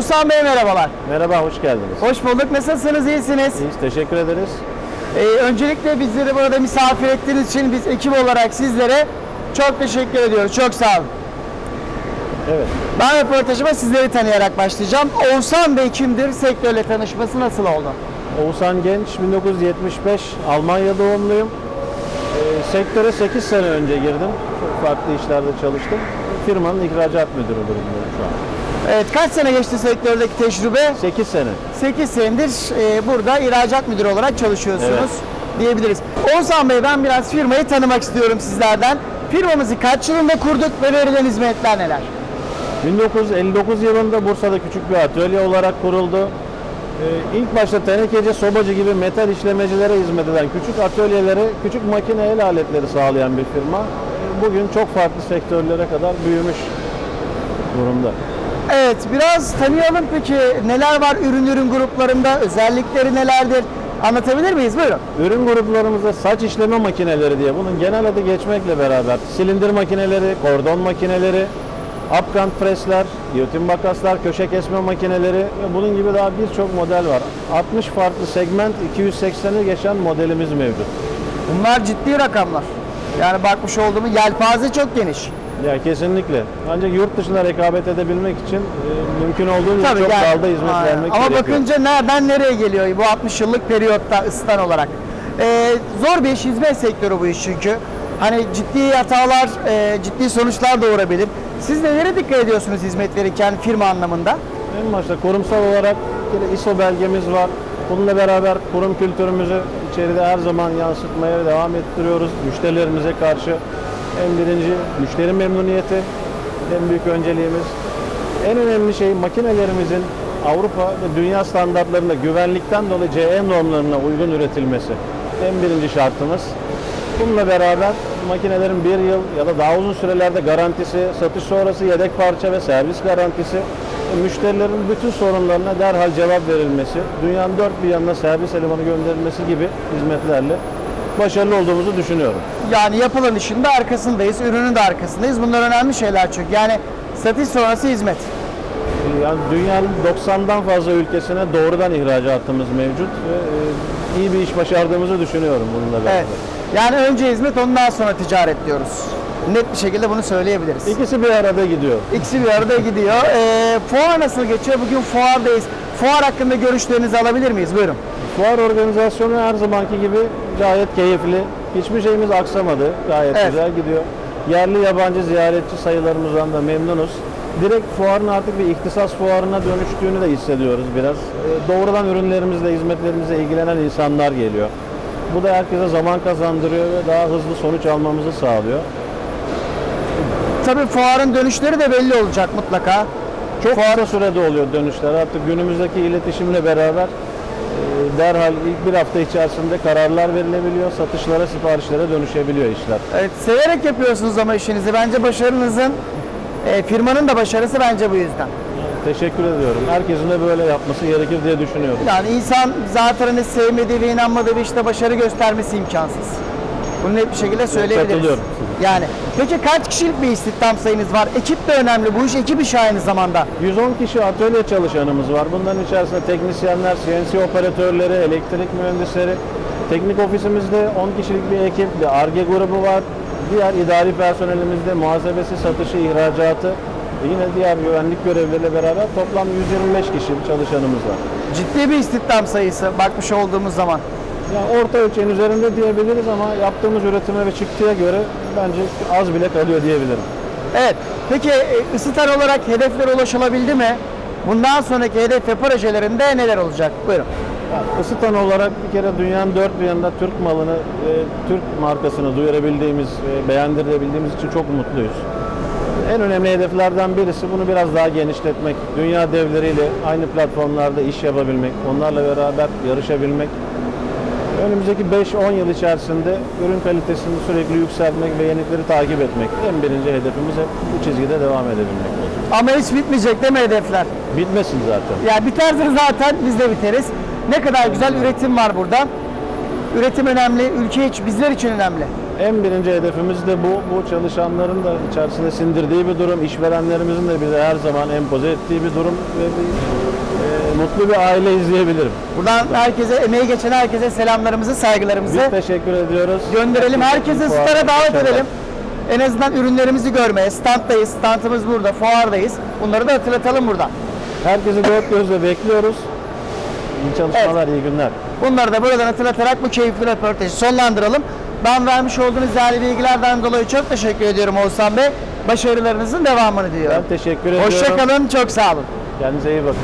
Oğuzhan Bey merhabalar. Merhaba, hoş geldiniz. Hoş bulduk. Nasılsınız? İyisiniz? İyiyiz, teşekkür ederiz. Ee, öncelikle bizleri burada misafir ettiğiniz için biz ekip olarak sizlere çok teşekkür ediyoruz. Çok sağ olun. Evet, Ben röportajıma sizleri tanıyarak başlayacağım. Oğuzhan Bey kimdir? Sektörle tanışması nasıl oldu? Oğuzhan Genç, 1975, Almanya doğumluyum. Ee, sektöre 8 sene önce girdim. Çok farklı işlerde çalıştım. Firmanın ihracat müdürü durumundayım şu an. Evet, kaç sene geçti sektördeki tecrübe? 8 sene. 8 senedir e, burada ihracat müdürü olarak çalışıyorsunuz diyebiliriz. Oğuzhan Bey ben biraz firmayı tanımak istiyorum sizlerden. Firmamızı kaç yılında kurduk ve verilen hizmetler neler? 1959 yılında Bursa'da küçük bir atölye olarak kuruldu. Ee, ilk başta tenekeci, sobacı gibi metal işlemecilere hizmet eden küçük atölyelere, küçük makine el aletleri sağlayan bir firma. Ee, Bugün çok farklı sektörlere kadar büyümüş durumda. Evet, biraz tanıyalım peki neler var ürün ürün gruplarında, özellikleri nelerdir? Anlatabilir miyiz? Buyurun. Ürün gruplarımızda saç işleme makineleri diye bunun genel adı geçmekle beraber silindir makineleri, kordon makineleri, upkant presler, giyotin makaslar, köşe kesme makineleri ve bunun gibi daha birçok model var. 60 farklı segment 280'i geçen modelimiz mevcut. Bunlar ciddi rakamlar. Yani bakmış olduğum yelpaze çok geniş. Ya kesinlikle. Ancak yurt dışına rekabet edebilmek için e, mümkün olduğunca Tabii çok yani. dalda hizmet Aynen. vermek Ama gerekiyor. bakınca nereden nereye geliyor bu 60 yıllık periyotta ısıtan olarak. Ee, zor bir iş, hizmet sektörü bu iş çünkü. Hani ciddi hatalar, e, ciddi sonuçlar doğurabilir. Siz nelere dikkat ediyorsunuz hizmet verirken firma anlamında? En başta kurumsal olarak bir ISO belgemiz var. Bununla beraber kurum kültürümüzü içeride her zaman yansıtmaya devam ettiriyoruz. Müşterilerimize karşı en birinci müşteri memnuniyeti en büyük önceliğimiz. En önemli şey makinelerimizin Avrupa ve dünya standartlarında güvenlikten dolayı CE normlarına uygun üretilmesi. En birinci şartımız. Bununla beraber makinelerin bir yıl ya da daha uzun sürelerde garantisi, satış sonrası yedek parça ve servis garantisi, müşterilerin bütün sorunlarına derhal cevap verilmesi, dünyanın dört bir yanına servis elemanı gönderilmesi gibi hizmetlerle başarılı olduğumuzu düşünüyorum. Yani yapılan işin de arkasındayız, ürünün de arkasındayız. Bunlar önemli şeyler çünkü. Yani satış sonrası hizmet. Yani dünyanın 90'dan fazla ülkesine doğrudan ihracatımız mevcut ve e, iyi bir iş başardığımızı düşünüyorum bununla beraber. Evet. Yani önce hizmet ondan sonra ticaret diyoruz. Net bir şekilde bunu söyleyebiliriz. İkisi bir arada gidiyor. İkisi bir arada gidiyor. Ee, fuar nasıl geçiyor? Bugün fuardayız. Fuar hakkında görüşlerinizi alabilir miyiz? Buyurun. Fuar organizasyonu her zamanki gibi gayet keyifli. Hiçbir şeyimiz aksamadı. Gayet Evet. güzel gidiyor. Yerli yabancı ziyaretçi sayılarımızdan da memnunuz. Direkt fuarın artık bir ihtisas fuarına dönüştüğünü de hissediyoruz biraz. Ee, Doğrudan ürünlerimizle, hizmetlerimizle ilgilenen insanlar geliyor. Bu da herkese zaman kazandırıyor ve daha hızlı sonuç almamızı sağlıyor. Tabii fuarın dönüşleri de belli olacak mutlaka. Çok kısa sürede oluyor dönüşler. Artık günümüzdeki iletişimle beraber derhal ilk bir hafta içerisinde kararlar verilebiliyor. Satışlara, siparişlere dönüşebiliyor işler. Evet, severek yapıyorsunuz ama işinizi. Bence başarınızın, e, firmanın da başarısı bence bu yüzden. Teşekkür ediyorum. Herkesin de böyle yapması gerekir diye düşünüyorum. Yani insan zaten hani sevmediği ve inanmadığı bir işte başarı göstermesi imkansız. Bunu net bir şekilde söyleyebiliriz. Yani peki kaç kişilik bir istihdam sayınız var? Ekip de önemli. Bu iş ekip işi aynı zamanda. 110 kişi atölye çalışanımız var. Bunların içerisinde teknisyenler, CNC operatörleri, elektrik mühendisleri, teknik ofisimizde 10 kişilik bir ekip, bir ARGE grubu var. Diğer idari personelimizde muhasebesi, satışı, ihracatı ve yine diğer güvenlik görevleriyle beraber toplam 125 kişi çalışanımız var. Ciddi bir istihdam sayısı bakmış olduğumuz zaman. Yani orta ölçeğin üzerinde diyebiliriz ama yaptığımız üretime ve çıktıya göre bence az bile kalıyor diyebilirim. Evet. Peki e, ısıtan olarak hedeflere ulaşılabildi mi? Bundan sonraki hedef ve projelerinde neler olacak? Buyurun. Yani ısıtan olarak bir kere dünyanın dört bir yanında Türk malını, e, Türk markasını duyurabildiğimiz, e, beğendirebildiğimiz için çok mutluyuz. En önemli hedeflerden birisi bunu biraz daha genişletmek. Dünya devleriyle aynı platformlarda iş yapabilmek, onlarla beraber yarışabilmek. Önümüzdeki 5-10 yıl içerisinde ürün kalitesini sürekli yükseltmek ve yenilikleri takip etmek. En birinci hedefimiz hep bu çizgide devam edebilmek olacak. Ama hiç bitmeyecek değil mi hedefler? Bitmesin zaten. Yani biterse zaten biz de biteriz. Ne kadar güzel üretim var burada. Üretim önemli, ülke için, bizler için önemli. En birinci hedefimiz de bu. Bu çalışanların da içerisinde sindirdiği bir durum. işverenlerimizin de bize her zaman empoze ettiği bir durum ve bir, e, mutlu bir aile izleyebilirim. Buradan herkese, emeği geçen herkese selamlarımızı, saygılarımızı Biz teşekkür ediyoruz. gönderelim. Herkese Fuar- stara davet edelim. En azından ürünlerimizi görmeye. Standdayız. Standımız burada. Fuardayız. Bunları da hatırlatalım burada. Herkesi dört gözle bekliyoruz. İyi çalışmalar, iyi günler. Bunları da buradan hatırlatarak bu keyifli röportajı sonlandıralım. Ben vermiş olduğunuz değerli bilgilerden dolayı çok teşekkür ediyorum Oğuzhan Bey. Başarılarınızın devamını Ben diliyorum. teşekkür ediyorum. Hoşçakalın. Çok sağ olun. Kendinize iyi bakın.